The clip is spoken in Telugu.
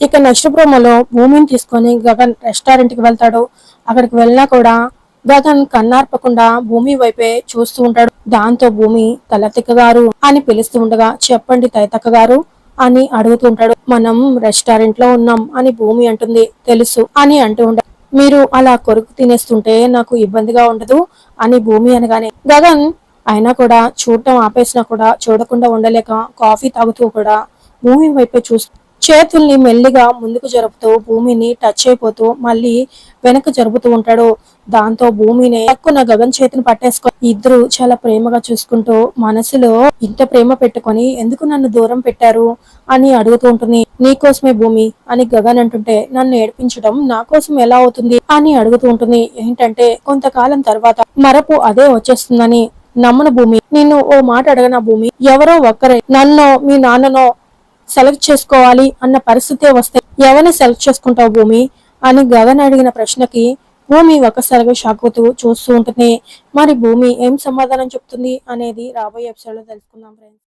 ఇక నెక్స్ట్ ప్రోమోలో భూమిని తీసుకొని గగన్ రెస్టారెంట్కి వెళ్తాడు. అక్కడికి వెళ్ళినా కూడా గగన్ కన్నార్పకుండా భూమి వైపే చూస్తూ ఉంటాడు. దాంతో భూమి తలతిక్క గారు అని పిలుస్తూ ఉండగా చెప్పండి తైతక్క గారు అని అడుగుతూ ఉంటాడు. మనం రెస్టారెంట్లో ఉన్నాం అని భూమి అంటుంది. తెలుసు అని అంటూ ఉంటాడు మీరు అలా కొరుకు తినేస్తుంటే నాకు ఇబ్బందిగా ఉండదు అని భూమి అనగానే గగన్ అయినా కూడా చూడటం ఆపేసినా కూడా చూడకుండా ఉండలేక కాఫీ తాగుతూ కూడా భూమి వైపే చూస్తూ చేతుల్ని మెల్లిగా ముందుకు జరుపుతూ భూమిని టచ్ అయిపోతూ మళ్ళీ వెనక్కి జరుపుతూ ఉంటాడు. దాంతో భూమిని పక్కున గగన్ చేతిని పట్టేసుకొని ఇద్దరు చాలా ప్రేమగా చూసుకుంటూ మనసులో ఇంత ప్రేమ పెట్టుకొని ఎందుకు నన్ను దూరం పెట్టారు అని అడుగుతూ ఉంటుంది. నీకోసమే భూమి అని గగన్ అంటుంటే నన్ను ఏడిపించడం నా కోసం ఎలా అవుతుంది అని అడుగుతూ ఉంటుంది. ఏంటంటే కొంతకాలం తర్వాత మరపు అదే వచ్చేస్తుందని. నమ్మను భూమి నిన్ను ఓ మాట అడగనా భూమి? ఎవరో ఒక్కరే నన్నో మీ నాన్ననో సెలెక్ట్ చేసుకోవాలి అన్న పరిస్థితే వస్తే ఎవరిని సెలెక్ట్ చేసుకుంటావు భూమి? అని గగన్ అడిగిన ప్రశ్నకి భూమి ఒక్కసారిగా షాక్ అవుతూ చూస్తూ ఉంటుంది మరి భూమి ఏం సమాధానం చెప్తుంది? అనేది రాబోయే ఎపిసోడ్లో తెలుసుకుందాం ఫ్రెండ్స్